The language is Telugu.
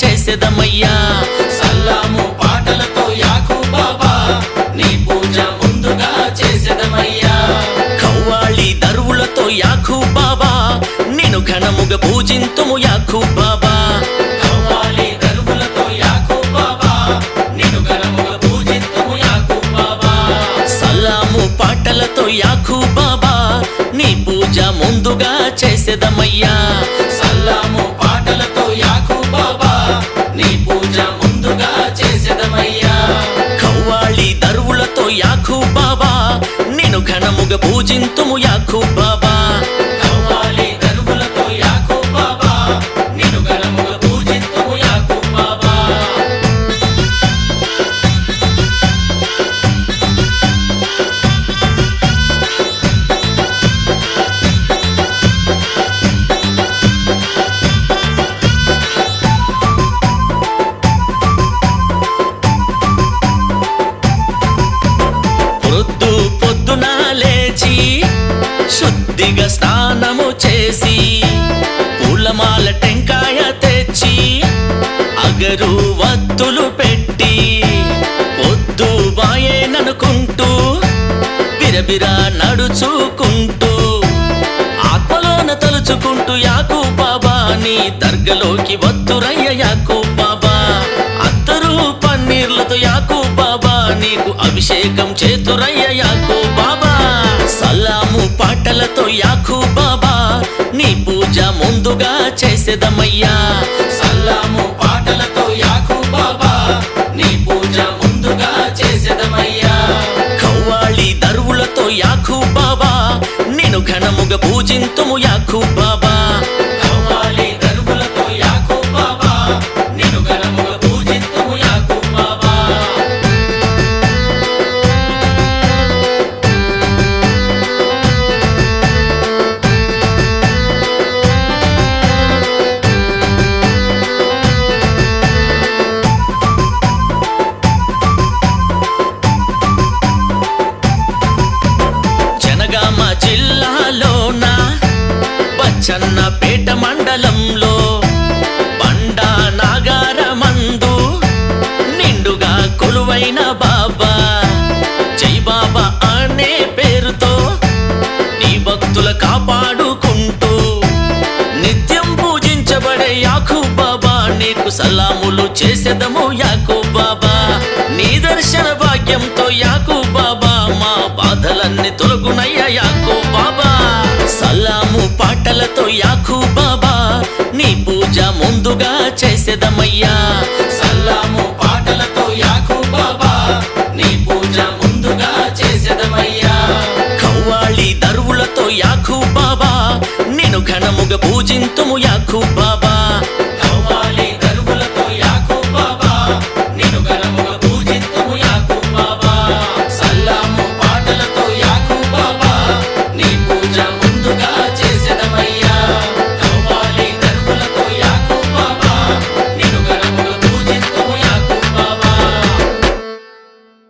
చేసేదమయ్యా సల్లాము పాటలతో యాకు బాబా నీ పూజ ముందుగా చేసేదమయ్యా కవ్వాలి దరువులతో యాకు బాబా నేను ఘనముగా పూజింతుము యాకు బాబా. దరువులతో యాకు పాటలతో యాకు బాబా నీ పూజ ముందుగా చేసేదమయ్యా సల్లాము ముందుగా చేసేదమయ్యా. కవ్వాలి దరువులతో యాకు బాబా నేను ఘనముగా పూజింతుము యాకు బాబా. స్నానము చేసి పూలమాల టెంకాయ తెచ్చి అగరు వత్తులు పెట్టి పొద్దు బాయేననుకుంటూ బిరబిరా నడుచుకుంటూ ఆత్మలోన తలుచుకుంటూ యాకు బాబా నీ దర్గలోకి వత్తురయ్య యాకు బాబా. అత్తరు పన్నీర్లతో యాకు బాబా నీకు అభిషేకం చేతురయ్య యాకు బాబా. పాటలతో యాకు బాబా నీ పూజ ముందుగా చేసేదమయ్యా సల్లాము పాటలతో యాకు బాబా నీ పూజ ముందుగా చేసేదమయ్యా కవ్వాలి దరువులతో యాకు బాబా నేను ఘనముగా పూజింతుము యాకు బాబా చన్నపేట మండలంలో బండా నాగారమందు నిండుగా కొలువైన బాబా. జై బాబా అనే పేరుతో నీ భక్తుల కాపాడుకుంటూ నిత్యం పూజించబడే యాకు బాబా. నీకు సలాములు చేసేదము యాకు బాబా. నీ దర్శన భాగ్యంతో యాకు పాటలతో యాకు బాబా నీ పూజ ముందుగా చేసేదమయ్యా సల్లాము పాటలతో యాకు బాబా నీ పూజ ముందుగా చేసేదమయ్యా కవ్వాలి దరువులతో యాకు బాబా నేను ఘనముగా పూజింతుము యాకు బాబా